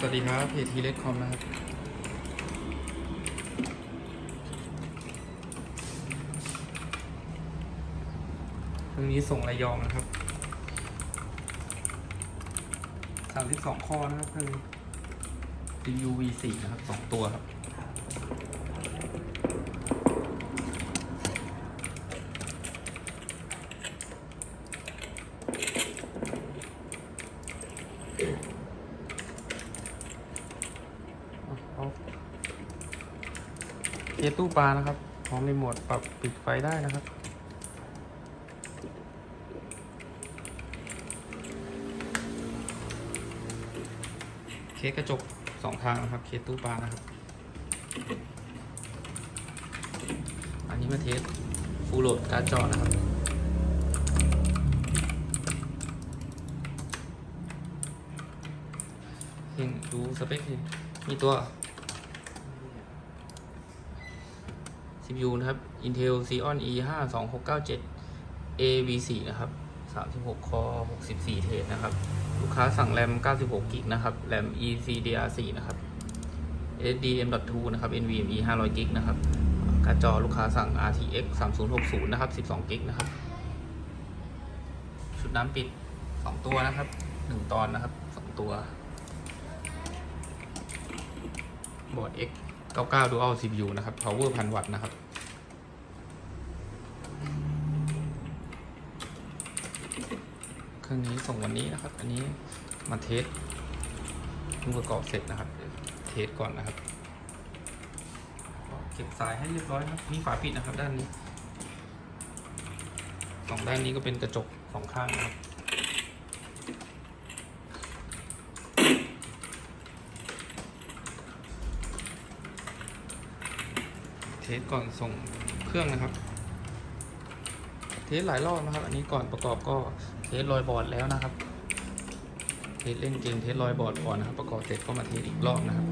สวัสดีครับเพจทีเล็กคอมนะครับ เรื่องนี้ส่งระยองนะครับ สามสิบสองข้อนะครับคือ CPU V4 นะครับสองตัวครับ เอา เคสตู้ปลานะครับพร้อมรีโมทปรับปิดไฟได้นะครับ เคสกระจกสองทางนะครับ เคสตู้ปลานะครับ อันนี้มาเทสฟูลโหลดการ์ดจอนะครับเห็นดูสเปคมีตัว CPU นะครับ Intel Xeon E 5 2 6 9 7 AV4 นะครับ 36 คอ 64 เทรดนะครับ ลูกค้าสั่งแรม 96 กิกนะครับ แรม ECDR4 นะครับ SSD M.2 นะครับ NVMe 500 กิกนะครับ การ์ดจอลูกค้าสั่ง RTX 3060 นะครับ 12 กิกนะครับ ชุดน้ำปิด 2 ตัวนะครับ 1 ตอนนะครับ 2 ตัว บอร์ด X 99 Dual CPU นะครับ Power 1000 วัตต์นะครับ เครื่องนี้ส่งวันนี้นะครับ อันนี้มาเทสเพิ่งประกอบเสร็จนะครับ เทสก่อนนะครับ เก็บสายให้เรียบร้อยครับมีฝาปิดนะครับด้านนี้สองด้านนี้ก็เป็นกระจกสองข้างนะครับ ทสก่อนส่งเครื่องนะครับ เทสหลายรอบนะครับ อันนี้ก่อนประกอบก็เทสลอยบอร์ดแล้วนะครับ เทสเล่นเกมเทสลอยบอร์ดก่อนนะครับ ประกอบเสร็จก็มาเทสอีกรอบนะครับ